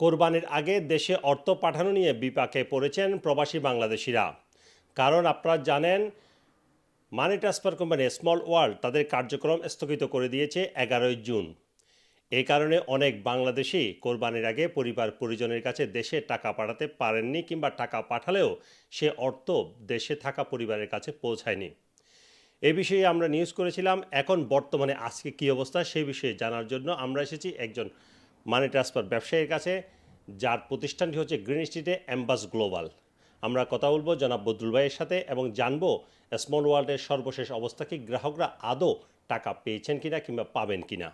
কোরবানির আগে দেশে অর্থ পাঠানো নিয়ে বিপাকে পড়েছেন প্রবাসী বাংলাদেশিরা। কারণ আপনারা জানেন money transfer company Small World তাদের কার্যক্রম স্থগিত করে দিয়েছে এগারোই জুন। এই কারণে অনেক বাংলাদেশি কোরবানির আগে পরিবার পরিজনের কাছে দেশে টাকা পাঠাতে পারেননি কিংবা টাকা পাঠালেও সে অর্থ দেশে থাকা পরিবারের কাছে পৌঁছায়নি। এ বিষয়ে আমরা নিউজ করেছিলাম। এখন বর্তমানে আজকে কী অবস্থা সেই বিষয়ে জানার জন্য আমরা এসেছি একজন মানি ট্রান্সফার ব্যবসায়ীর কাছে যার প্রতিষ্ঠানটি হচ্ছে গ্রিন স্ট্রিটে অ্যাম্বাস গ্লোবাল আমরা কথা বলব জনাব বদরুল ভাইয়ের সাথে এবং জানব স্মল ওয়ার্ল্ডের সর্বশেষ অবস্থা কি গ্রাহকরা আদৌ টাকা পেয়েছেন কিনা কিংবা পাবেন কিনা।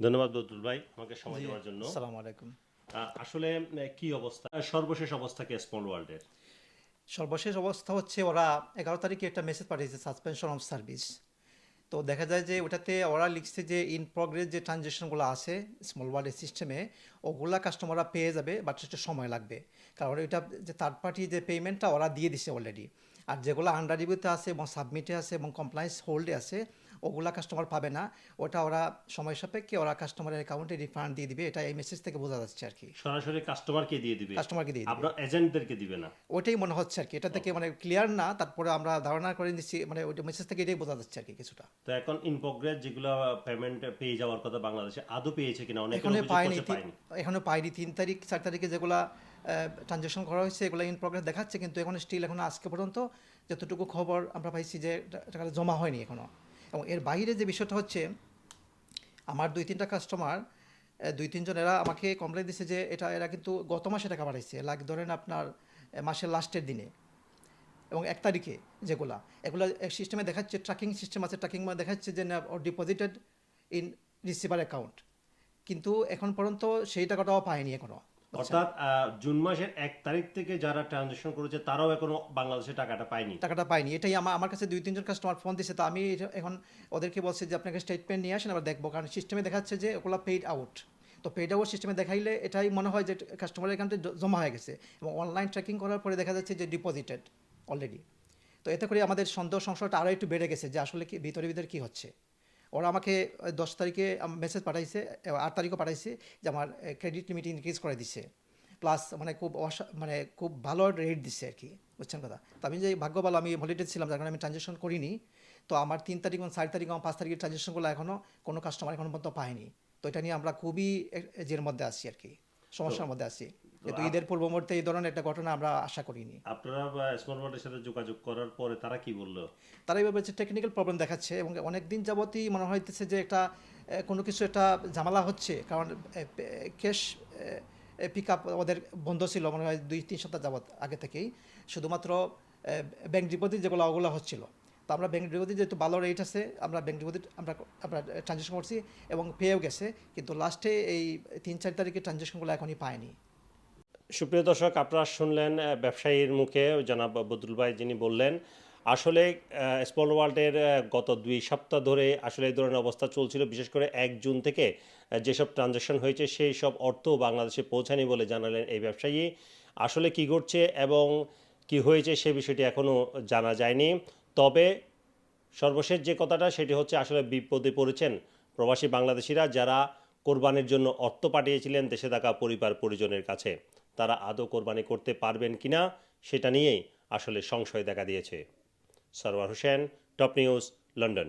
ধন্যবাদ বদরুল ভাই আমাকে সময় দেওয়ার জন্য। আসসালামু আলাইকুম। আসলে কি অবস্থা? সর্বশেষ অবস্থা কি স্মল ওয়ার্ল্ডের সর্বশেষ অবস্থা হচ্ছে ওরা এগারো তারিখে একটা মেসেজ পাঠিয়েছে সাসপেনশন অফ সার্ভিস তো দেখা যায় যে ওটাতে ওরা লিখছে যে ইন প্রগ্রেস যে ট্রানজেকশনগুলো আছে স্মল ওয়ার্ডের সিস্টেমে ওগুলা কাস্টমাররা পেয়ে যাবে বাট একটু সময় লাগবে। কারণ ওইটা যে থার্ড পার্টি যে পেমেন্টটা ওরা দিয়ে দিছে অলরেডি আর যেগুলো আন্ডার রিভিউতে আছে এবং সাবমিটে আছে এবং কমপ্লায়েন্স হোল্ডে আছে ওগুলা কাস্টমার পাবে না ওটা ওরা সময় সাপেক্ষে ওরা কাস্টমারের অ্যাকাউন্টে রিফান্ড দিয়ে দিবে এটা এই মেসেজ থেকে বোঝা যাচ্ছে আর কি। সরাসরি কাস্টমারকে দিয়ে দিবে? কাস্টমারকে দিয়ে দিবে। আপনার এজেন্টদেরকে দিবে না? ওইটাই মনে হচ্ছে আর কি এটা থেকে মানে ক্লিয়ার না তারপরে আমরা ধারণা করে নিচ্ছি মানে ওইটা মেসেজ থেকে এটাই বোঝা যাচ্ছে আর কি কিছুটা। তো এখন ইন প্রোগ্রেস যেগুলো পেমেন্ট পেয়ে যাওয়ার কথা বাংলাদেশে আদৌ পেয়েছে কিনা? অনেকে এখনও পাইনি পায়নি এখনও পাইনি তিন তারিখ চার তারিখে যেগুলা ট্রানজ্যাকশন করা হয়েছে এগুলো ইন প্রগ্রেস দেখাচ্ছে কিন্তু এখন স্টিল এখন আজকে পর্যন্ত যতটুকু খবর আমরা পাইছি যে টাকাটা জমা হয়নি এখনও। এবং এর বাইরে যে বিষয়টা হচ্ছে, আমার দুই তিনটা কাস্টমার দুই তিনজন এরা আমাকে কমপ্লেন দিছে যে এটা, এরা কিন্তু গত মাসে টাকা পাঠাইছে। লাইক ধরেন আপনার মাসের লাস্টের দিনে। এবং এক তারিখে যেগুলা। এগুলো সিস্টেমে দেখাচ্ছে ট্র্যাকিং সিস্টেম আছে ট্র্যাকিং মানে দেখাচ্ছে যে না ডিপোজিটেড ইন রিসিভার অ্যাকাউন্ট কিন্তু এখন পর্যন্ত সেই টাকাটাও পায়নি এখনও। অর্থাৎ জুন মাসের এক তারিখ থেকে যারা ট্রানজাকশন করেছে তারাও এখনও বাংলাদেশে টাকাটা পায়নি। টাকাটা পাইনি এটাই আমার আমার কাছে দুই তিনজন কাস্টমার ফোন দিছে। তো আমি এখন ওদেরকে বলছি যে আপনাকে স্টেটমেন্ট নিয়ে আসেন আবার দেখব। কারণ সিস্টেমে দেখাচ্ছে যে ওগুলো পেইড আউট তো পেইড আউট সিস্টেমে দেখাইলে এটাই মনে হয় যে কাস্টমারের অ্যাকাউন্টে জমা হয়ে গেছে। এবং অনলাইন ট্র্যাকিং করার পরে দেখা যাচ্ছে যে ডিপোজিটেড অলরেডি তো এতে করে আমাদের সন্দেহ সংশয়টা আরও একটু বেড়ে গেছে যে আসলে কি ভিতরে ভিতরে কী হচ্ছে। ওরা আমাকে দশ তারিখে মেসেজ পাঠাইছে আট তারিখও পাঠাইছে যে আমার ক্রেডিট লিমিট ইনক্রিজ করে দিছে। প্লাস মানে খুব অসা- মানে খুব ভালো রেট দিচ্ছে আর কি বুঝছেন কথা? তো আমি যে ভাগ্য ভালো আমি হলিডে ছিলাম যার কারণে আমি ট্রানজ্যাকশন করিনি। তো আমার তিন তারিখ এবং চার তারিখ এবং পাঁচ তারিখের ট্রানজ্যাকশনগুলো এখনও কোনো কাস্টমার এখনও পর্যন্ত পায়নি। তো এটা নিয়ে আমরা খুবই এ- এজের মধ্যে আছি আর কি সমস্যার মধ্যে আছি। কিন্তু ঈদের পূর্ব মুহূর্তে এই ধরনের একটা ঘটনা আমরা আশা করিনি। আপনারা স্মল ওয়ার্ল্ডের সাথে যোগাযোগ করার পরে তারা কি বলল? তারা এইভাবে টেকনিক্যাল প্রবলেম দেখাচ্ছে এবং অনেক দিন যাবতই মনে হইতেছে যে একটা কোনো কিছু একটা ঝামেলা হচ্ছে। কারণ ক্যাশ পিক আপ ওদের বন্ধ ছিল মনে হয় দুই তিন সপ্তাহ যাবত আগে থেকেই। শুধুমাত্র ব্যাংক ডিপোজিট যেগুলো ওগুলো হচ্ছিল। তো আমরা ব্যাংক ডিপোজিট যেহেতু ভালো রেট আছে আমরা ব্যাংক ডিপোজিট আমরা আমরা ট্রানজ্যাকশন করছি এবং পেয়েও গেছে। কিন্তু লাস্টে এই তিন চার তারিখে ট্রানজ্যাকশনগুলো এখনই পায়নি। সুপ্রিয় দর্শক, আপনারা শুনলেন ব্যবসায়ীর মুখে জনাব বদরুল ভাই যিনি বললেন, আসলে স্মল ওয়ার্ল্ডের গত দুই সপ্তাহ ধরে আসলে এই ধরনের অবস্থা চলছিল। বিশেষ করে এক জুন থেকে যেসব ট্রানজ্যাকশন হয়েছে, সেই সব অর্থ বাংলাদেশে পৌঁছানি বলে জানালেন এই ব্যবসায়ী। আসলে কি ঘটছে এবং কি হয়েছে সে বিষয়টি এখনও জানা যায়নি। তবে সর্বশেষ যে কথাটা, সেটি হচ্ছে আসলে বিপদে পড়েছেন প্রবাসী বাংলাদেশিরা যারা কোরবানির জন্য অর্থ পাঠিয়েছিলেন দেশে থাকা পরিবার পরিজনের কাছে। তারা আদৌ কোরবানি করতে পারবেন কি না সেটা নিয়েই আসলে সংশয় দেখা দিয়েছে। Sarwar Hossain, top news, London.